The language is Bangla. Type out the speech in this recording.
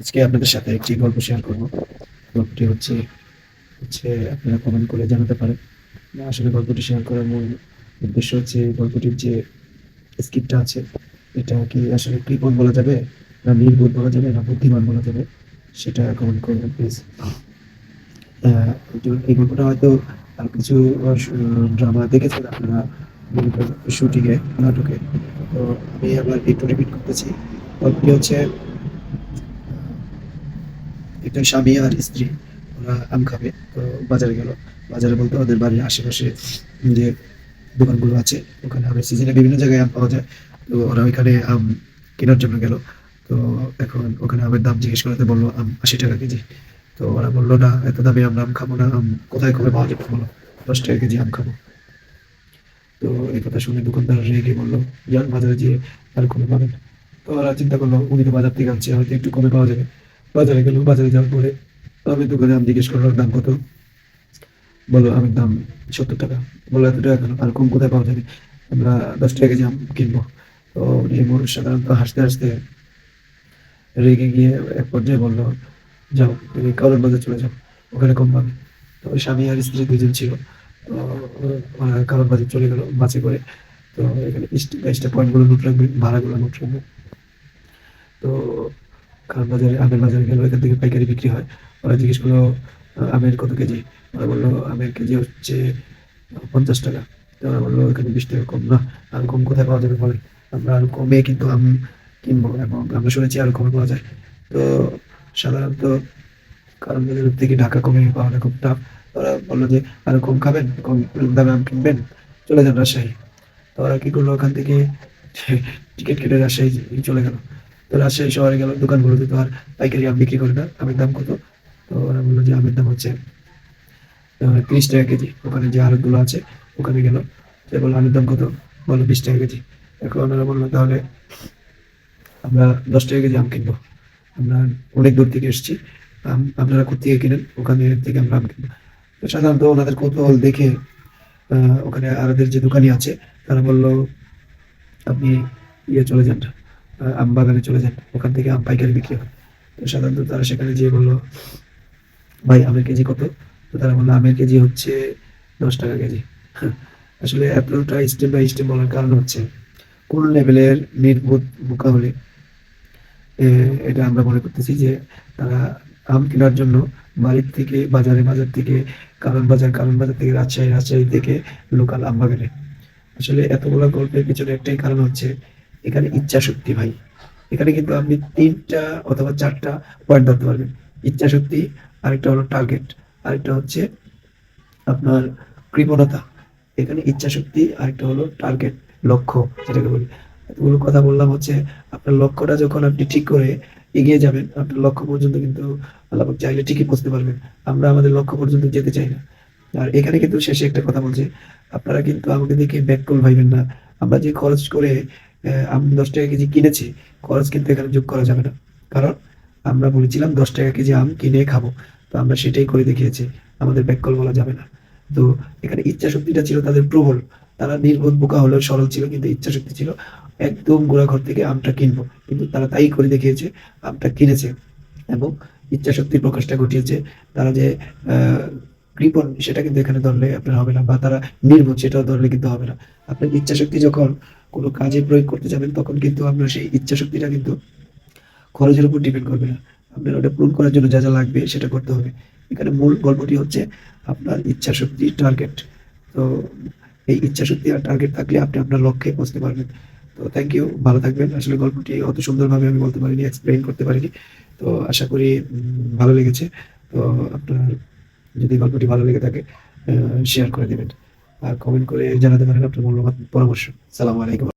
আজকে আপনাদের সাথে একটি গল্প শেয়ার করব। গল্পটি হচ্ছে হচ্ছে আপনারা কমেন্ট করে জানাতে পারেন। আসলে গল্পটি শেয়ার করার মূল উদ্দেশ্য হচ্ছে গল্পটির যে স্ক্রিপ্টটা আছে, এটা কি আসলে কৃপণ বলা যাবে না নির্বোধ বলা যাবে না বুদ্ধিমান বলা যাবে, সেটা কমেন্ট করবেন প্লিজ এই গল্পটা হয়তো আর কিছু ড্রামা দেখেছেন আপনারা শুটিংয়ে নাটকে। তো আমি আবার একটু রিপিট করতেছি। গল্পটি হচ্ছে একটা স্বামী আর স্ত্রী, ওরা আম খাবে। তো বাজারে গেল। বাজারে বলতে ওদের বাড়ির আশেপাশে যে দোকানগুলো আছে, ওখানে আমের সিজনে বিভিন্ন জায়গায় আম পাওয়া যায়। তো ওরা ওইখানে আম কেনার জন্য গেল। তো এখন ওখানে আমের দাম জিজ্ঞেস করতে বলল, আম আশি টাকা কেজি। তো ওরা বলল, না, এত দামে আমরা আম খাব না। আম কোথায় কবে পাওয়া যাবে? বলো দশ টাকা কেজি আম খাব। তো এই কথা শুনে দোকানদার রেগে বলল, যান বাজারে গিয়ে আর কমে পাবেন তো ওরা চিন্তা করল, উনি তো বাজার থেকে আনছে, হয়তো একটু কমে পাওয়া যাবে। বাজারে গেল, বাজারে যাওয়ার পরে আমি দোকানে আম জিজ্ঞেস করল দাম কত? বলো, আমের দাম সত্তর টাকা। বলো এত টাকা কেন? আর কম কোথায় পাওয়া যাবে? আমরা দশ টাকা কেজি আম কিনবো। তো উনি মানুষ সাধারণত হাসতে হাসতে রেগে গিয়ে এক পর্যায়ে বলল, যাও, তুমি কারোর বাজার চলে যাও, ওখানে কম পাবে তো স্বামী আর স্ত্রী দুজন ছিল। তো কারোর বাজার চলে গেল, বাসে করে। তো এখানে স্টেপ পয়েন্টগুলো নোট রাখবেন ভাড়াগুলো নোট রাখবেন তো কারণ বাজারে আমের বাজারে গেল এখান থেকে পাইকারি বিক্রি হয়। ওরা জিজ্ঞেস করল আমের কত কেজি? ওরা বলল, আমের কেজি হচ্ছে পঞ্চাশ টাকা। তো ওরা বলল এখানে বিশ টাকা কম না আর কম কোথায় পাওয়া যাবে বলেন? আমরা আরও কমে কিন্তু আম কিনবো এবং আমরা শুনেছি আরও কমে পাওয়া যায়। তো সাধারণত কারণ বাজারের থেকে ঢাকা কমে পাওয়াটা খুব টাফ ওরা বলল যে, আরও কম খাবেন, কম দামে আম কিনবেন, চলে যান রাজশাহী। তো ওরা কি করল, ওখান থেকে টিকিট কেটে রাজশাহী চলে গেল। তো রাজশাহী শহরে গেল, দোকানগুলোতে তো আর পাইকারি আম বিক্রি করে না, আমের দাম কত? তো ওরা বলল যে আমের দাম হচ্ছে তিরিশ টাকা কেজি, ওখানে যে আড়তগুলো আছে, ওখানে গেল। সে বলল, আমের দাম কত? বলল, বিশ টাকা কেজি। এখন ওরা বলল, তাহলে আমরা দশ টাকা কেজি আম কিনবো। আমরা অনেক দূর থেকে এসেছি, আম আপনারা কোথেকে কিনেন? ওখানে থেকে আমরা আম কিনবো। সাধারণত ওনাদের কৌতূহল দেখে ওখানে আরদের যে দোকানি আছে, তারা বলল, আপনি ইয়ে চলে যান আম বাগানে চলে যান ওখান থেকে আম পাইকারি বিক্রি হয়। তো সাধারণত তারা সেখানে যেয়ে বলল, ভাই, আমের কেজি কত? তো তারা বলল, আমের কেজি হচ্ছে দশ টাকা কেজি। আসলে এতটা স্টেপ বাই স্টেপ বলার কারণ হচ্ছে, কোন লেভেলের নির্বোধ বোকা এটা আমরা মনে করতেছি যে তারা আম কেনার জন্য বাড়ির থেকে, বাজারে, বাজার থেকে, কারণ বাজার কারণ বাজার থেকে রাজশাহী রাজশাহী থেকে লোকাল আম বাগানে। আসলে এতগুলো গল্পের পিছনে একটাই কারণ হচ্ছে এখানে ইচ্ছা শক্তি ভাই। এখানে কিন্তু আপনি তিনটা অথবা চারটা পয়েন্ট ধরতে পারবেন। ইচ্ছা শক্তি, আরেকটা হলো টার্গেট আরেকটা হচ্ছে আপনার কৃপণতা। এখানে ইচ্ছা শক্তি, আরেকটা হলো টার্গেট লক্ষ্য যেটাকে বলি। এতগুলো কথা বললাম হচ্ছে আপনার লক্ষ্যটা যখন আপনি ঠিক করে এগিয়ে যাবেন, আপনার লক্ষ্য পর্যন্ত কিন্তু আল্লাহ চাইলে ঠিকই পৌঁছতে পারবেন। আমরা আমাদের লক্ষ্য পর্যন্ত যেতে চাই না। আর এখানে কিন্তু শেষে একটা কথা বলছে, আপনারা কিন্তু আমাকে দেখে ব্যাককল ভাইবেন না। আমরা যে খরচ করে আম দশ টাকা কেজি কিনেছি, খরচ কিন্তু এখানে যোগ করা যাবে না। কারণ আমরা বলেছিলাম দশ টাকা কেজি আম কিনে খাব, তো আমরা সেটাই করে দেখিয়েছি, আমাদের ব্যাককল বলা যাবে না। তো এখানে ইচ্ছা শক্তিটা ছিল তাদের প্রবল, তারা নির্বোধ বোকা হলেও সরল ছিল, কিন্তু ইচ্ছা শক্তি ছিল একদম গোড়াঘর থেকে আমটা কিনবো। কিন্তু তারা তাই করে দেখিয়েছে, আমটা কিনেছে। এবং ইচ্ছা শক্তির প্রকাশটা ঘটিয়েছে, তারা যে কৃপণ, সেটা কিন্তু এখানে ধরলে আপনার হবে না, বা তারা নির্বোধ, সেটাও ধরলে কিন্তু হবে না। আপনার ইচ্ছা শক্তি যখন কোনো কাজে প্রয়োগ করতে যাবেন, তখন কিন্তু আপনার সেই ইচ্ছা শক্তিটা কিন্তু খরচের উপর ডিপেন্ড করবে না। আপনার ওটা পূরণ করার জন্য যা যা লাগবে সেটা করতে হবে। এখানে মূল গল্পটি হচ্ছে আপনার ইচ্ছা শক্তি টার্গেট তো এই ইচ্ছা শক্তি আর টার্গেট থাকলে আপনি আপনার লক্ষ্যে পৌঁছতে পারবেন। তো থ্যাংক ইউ ভালো থাকবেন। আসলে গল্পটি অত সুন্দরভাবে আমি বলতে পারিনি এক্সপ্লেইন করতে পারিনি। তো আশা করি ভালো লেগেছে। তো আপনার যদি গল্পটি ভালো লেগে থাকে শেয়ার করে দেবেন। আর কমেন্ট করে জানাতে পারেন। আপনার মূল্যবান পরামর্শ। সালামু আলাইকুম।